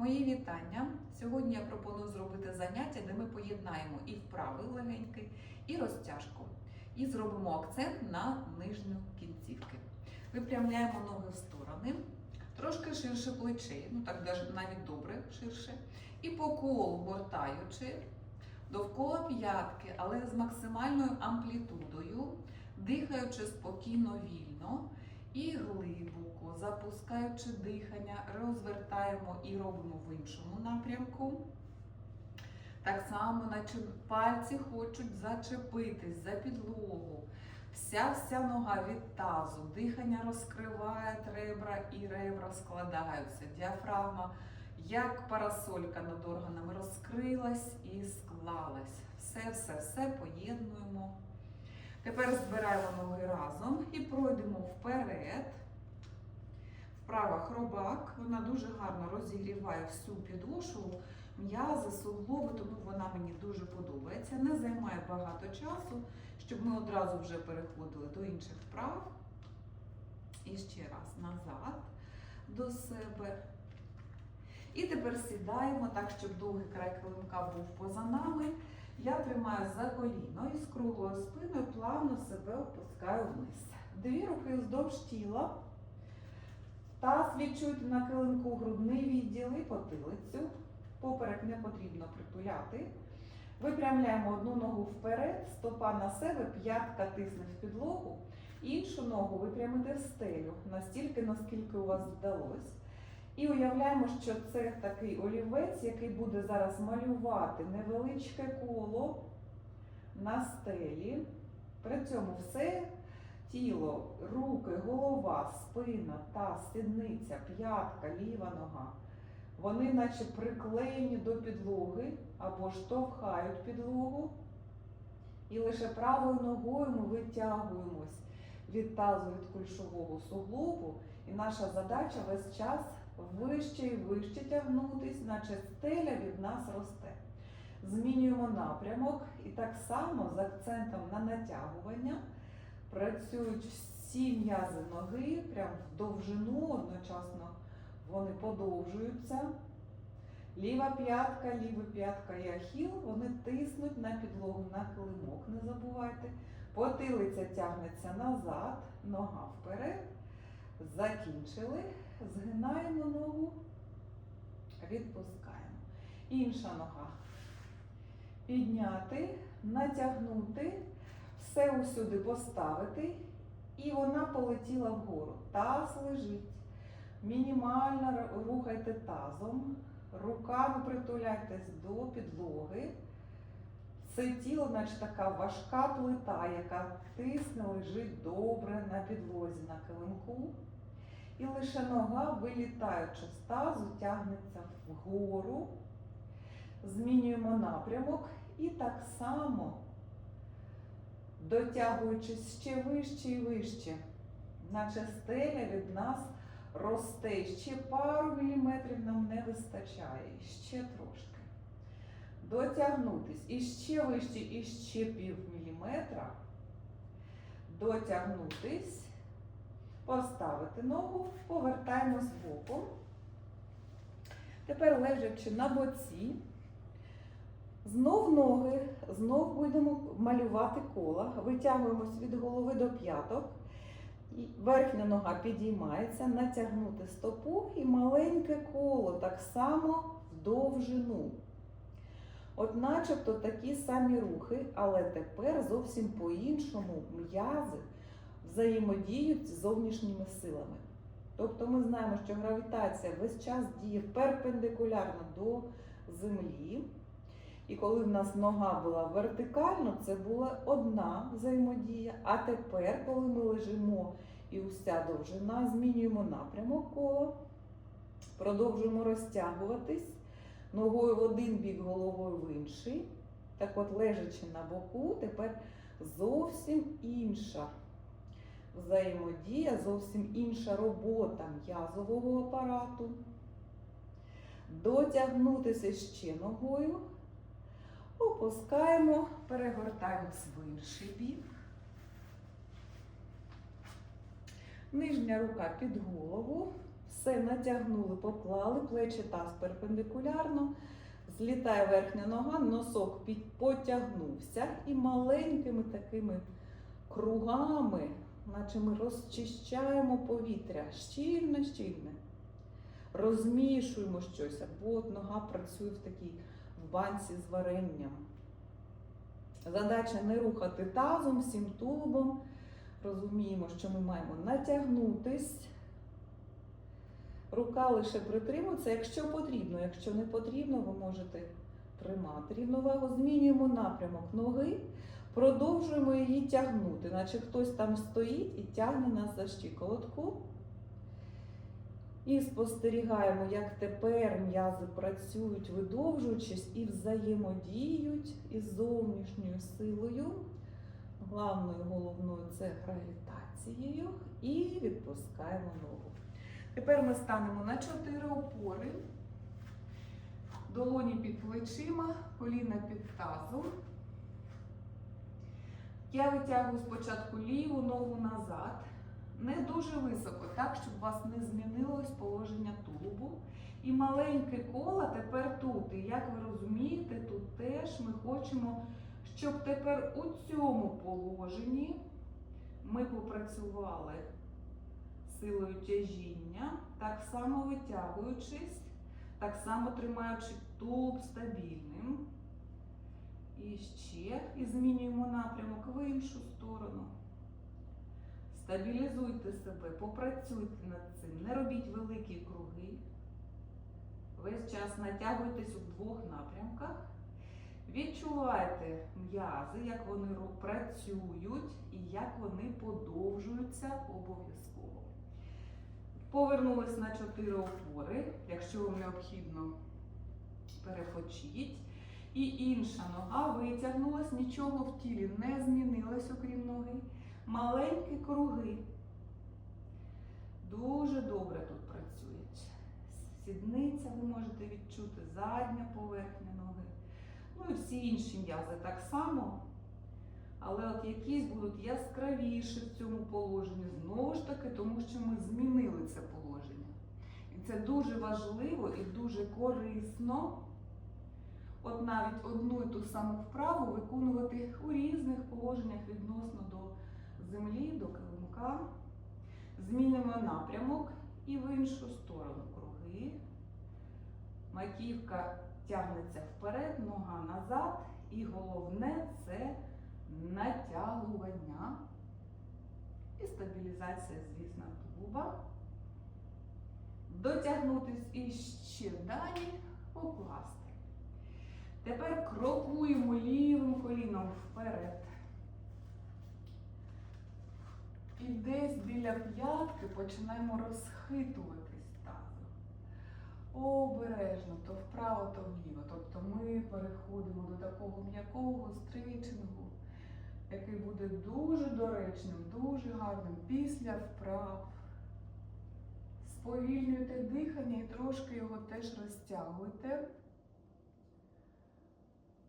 Мої вітання. Сьогодні я пропоную зробити заняття, де ми поєднаємо і вправи легенькі, і розтяжку. І зробимо акцент на нижню кінцівки. Випрямляємо ноги в сторони, трошки ширше плечей, ну так навіть добре ширше. І по колу гортаючи довкола п'ятки, але з максимальною амплітудою, дихаючи спокійно, вільно. І глибоко, запускаючи дихання, розвертаємо і робимо в іншому напрямку. Так само, наче пальці хочуть зачепитись за підлогу. Вся вся нога від тазу, дихання розкриває ребра і ребра складаються. Діафрагма, як парасолька над органами, розкрилась і склалась. Все, все, все поєднуємо. Тепер збираємо ноги разом і пройдемо вперед. Вправа хробак. Вона дуже гарно розігріває всю підошву, м'язи, суглоби, тому вона мені дуже подобається. Не займає багато часу, щоб ми одразу вже переходили до інших вправ. І ще раз назад до себе. І тепер сідаємо так, щоб довгий край килимка був поза нами. Я тримаю за коліно і з круглою спиною плавно себе опускаю вниз. Дві руки вздовж тіла. Таз відчуйте на килимку грудний відділ і потилицю. Поперек не потрібно притуляти. Випрямляємо одну ногу вперед, стопа на себе, п'ятка тисне в підлогу. Іншу ногу випрямити в стелю, настільки, наскільки у вас вдалося. І уявляємо, що це такий олівець, який буде зараз малювати невеличке коло на стелі. При цьому все тіло, руки, голова, спина, таз, сідниця, п'ятка, ліва нога. Вони наче приклеєні до підлоги або штовхають підлогу. І лише правою ногою ми витягуємось від тазу від кульшового суглобу. І наша задача весь час вище і вище тягнутись, наче стеля від нас росте. Змінюємо напрямок і так само з акцентом на натягування працюють всі м'язи ноги, прям в довжину, одночасно вони подовжуються. Ліва п'ятка, ліва п'ятка і ахіл, вони тиснуть на підлогу, на килимок, не забувайте. Потилиця тягнеться назад, нога вперед. Закінчили. Згинаємо ногу, відпускаємо. Інша нога. Підняти, натягнути, все усюди поставити, і вона полетіла вгору. Таз лежить. Мінімально рухайте тазом, руками притуляйтесь до підлоги. Це тіло, наче така важка плита, яка тисне, лежить добре на підлозі, на килимку. І лише нога, вилітаючи з тазу, тягнеться вгору. Змінюємо напрямок і так само, дотягуючись ще вище і вище, наче стеля від нас росте. Ще пару міліметрів нам не вистачає, ще трошки. Дотягнутись і ще вище, і ще пів міліметра. Дотягнутись. Поставити ногу, повертаємось боком. Тепер лежачи на боці, знов ноги, знов будемо малювати кола, витягуємось від голови до п'яток. Верхня нога підіймається, натягнути стопу і маленьке коло так само в довжину. От начебто такі самі рухи, але тепер зовсім по-іншому м'язи взаємодіють з зовнішніми силами. Тобто ми знаємо, що гравітація весь час діє перпендикулярно до землі. І коли в нас нога була вертикально, це була одна взаємодія. А тепер, коли ми лежимо і уся довжина, змінюємо напрямок кола, продовжуємо розтягуватись ногою в один бік, головою в інший. Так от, лежачи на боку, тепер зовсім інша взаємодія, зовсім інша робота м'язового апарату. Дотягнутися ще ногою, опускаємо, перегортаємось в інший бік. Нижня рука під голову, все натягнули, поклали, плечі таз перпендикулярно. Злітає верхня нога, носок потягнувся і маленькими такими кругами, наче ми розчищаємо повітря щільно, щільно. Розмішуємо щось, або нога працює в такій в банці з варенням. Задача не рухати тазом, всім тулубом. Розуміємо, що ми маємо натягнутись. Рука лише притримується, якщо потрібно. Якщо не потрібно, ви можете тримати рівновагу. Змінюємо напрямок ноги, продовжуємо її тягнути, наче хтось там стоїть і тягне нас за щиколотку. І спостерігаємо, як тепер м'язи працюють, видовжуючись і взаємодіють із зовнішньою силою. Главною головною це гравітацією. І відпускаємо ногу. Тепер ми станемо на чотири опори. Долоні під плечима, коліна під тазом. Я витягую спочатку ліву ногу назад. Не дуже високо, так, щоб у вас не змінилось положення тулубу. І маленьке коло тепер тут. І як ви розумієте, тут теж ми хочемо, щоб тепер у цьому положенні ми попрацювали силою тяжіння, так само витягуючись, так само тримаючи тулуб стабільним. І ще і змінюємо напрямок в іншу сторону. Стабілізуйте себе, попрацюйте над цим, не робіть великі круги. Весь час натягуйтесь у двох напрямках. Відчувайте м'язи, як вони працюють і як вони подовжуються обов'язково. Повернулись на чотири опори. Якщо вам необхідно, перепочіть. І інша нога витягнулась, нічого в тілі не змінилось, окрім ноги. Маленькі круги. Дуже добре тут працюють. Сідниця ви можете відчути, задня поверхня ноги. Ну і всі інші м'язи так само. Але от якісь будуть яскравіші в цьому положенні, знову ж таки, тому що ми змінили це положення. І це дуже важливо і дуже корисно. От навіть одну і ту саму вправу виконувати у різних положеннях відносно до землі, до килимка. Змінимо напрямок і в іншу сторону круги. Маківка тягнеться вперед, нога назад. І головне це натягування і стабілізація, звісно, тулуба. Дотягнутись і ще далі покласти. Тепер крокуємо лівим коліном вперед. І десь біля п'ятки починаємо розхитуватись тазом. Обережно, то вправо, то вліво. Тобто ми переходимо до такого м'якого стрейчингу, який буде дуже доречним, дуже гарним після вправ. Сповільнюйте дихання і трошки його теж розтягуйте.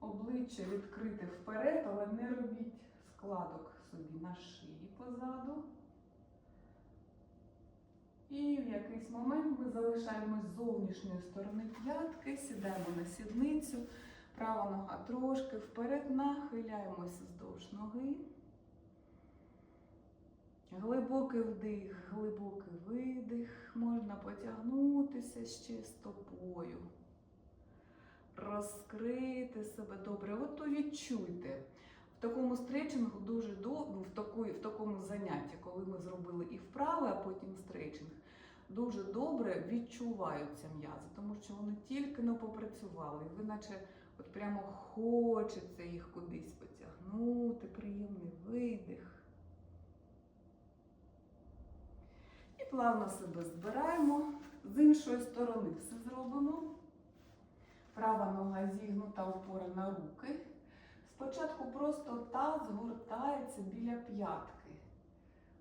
Обличчя відкрите вперед, але не робіть складок собі на шиї позаду. І в якийсь момент ми залишаємось з зовнішньої сторони п'ятки, сідаємо на сідницю, права нога трошки вперед, нахиляємося вздовж ноги. Глибокий вдих, глибокий видих. Можна потягнутися ще стопою. Розкрити себе добре. От то відчуйте. В такому стрейчингу дуже до, ну, в, такому занятті, коли ми зробили і вправи, а потім стрейчинг, дуже добре відчуваються м'язи, тому що вони тільки не попрацювали. І ви наче от прямо хочеться їх кудись потягнути, приємний видих. І плавно себе збираємо. З іншої сторони все зробимо. Права нога зігнута опора на руки. Спочатку просто таз згортається біля п'ятки.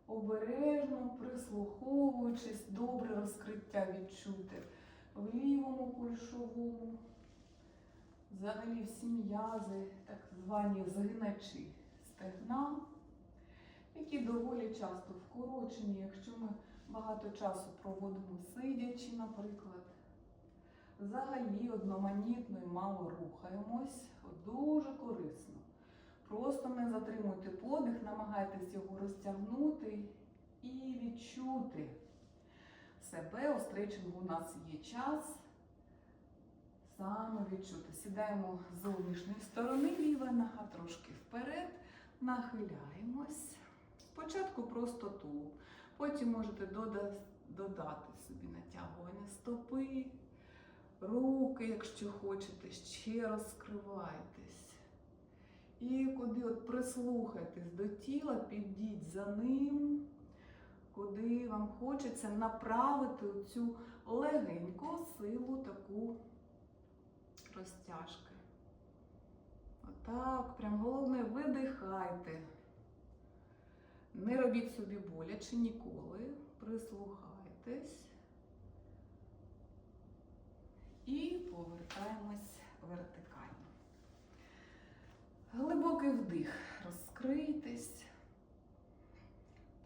Обережно, прислуховуючись, добре розкриття відчути в лівому кульшовому. Взагалі всі м'язи, так звані згиначі стегна, які доволі часто вкорочені, якщо ми багато часу проводимо сидячи, наприклад. Взагалі одноманітно і мало рухаємось. Дуже корисно. Просто не затримуйте подих, намагайтесь його розтягнути і відчути себе. У у нас є час. Саме відчути. Сідаємо з зовнішньої сторони, ліва нога трошки вперед, нахиляємось. Спочатку просто тулуб. Потім можете додати собі натягування стопи, руки, якщо хочете, ще розкривайтесь. І куди от прислухайтесь до тіла, підіть за ним, куди вам хочеться направити цю легеньку силу таку розтяжки. Отак, прям головне видихайте. Не робіть собі боляче ніколи. Прислухайтесь. І повертаємось вертикально. Глибокий вдих. Розкрийтесь.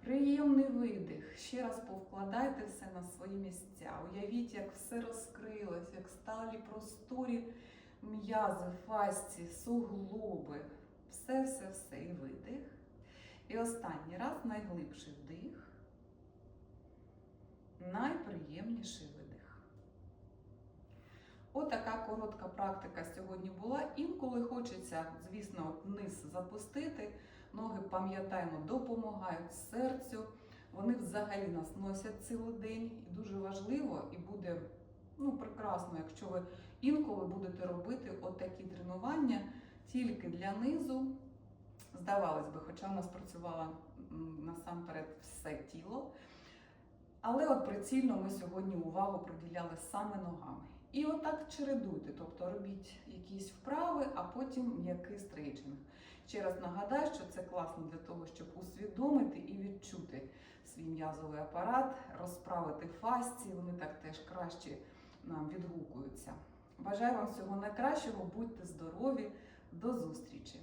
Приємний видих. Ще раз повкладайте все на свої місця. Уявіть, як все розкрилось, як сталі просторі м'язи, фасці, суглоби. Все, все, все. І видих. І останній раз найглибший вдих. Найприємніший видих. Отака коротка практика сьогодні була. Інколи хочеться, звісно, вниз запустити. Ноги, пам'ятаємо, допомагають серцю. Вони взагалі нас носять цілий день. І дуже важливо, і буде ну, прекрасно, якщо ви інколи будете робити отакі тренування тільки для низу. Здавалось би, хоча в нас працювало насамперед все тіло. Але от прицільно ми сьогодні увагу приділяли саме ногами. І отак чередуйте, тобто робіть якісь вправи, а потім м'який стрейчинг. Ще раз нагадаю, що це класно для того, щоб усвідомити і відчути свій м'язовий апарат, розправити фасції, вони так теж краще нам відгукуються. Бажаю вам всього найкращого, будьте здорові, до зустрічі!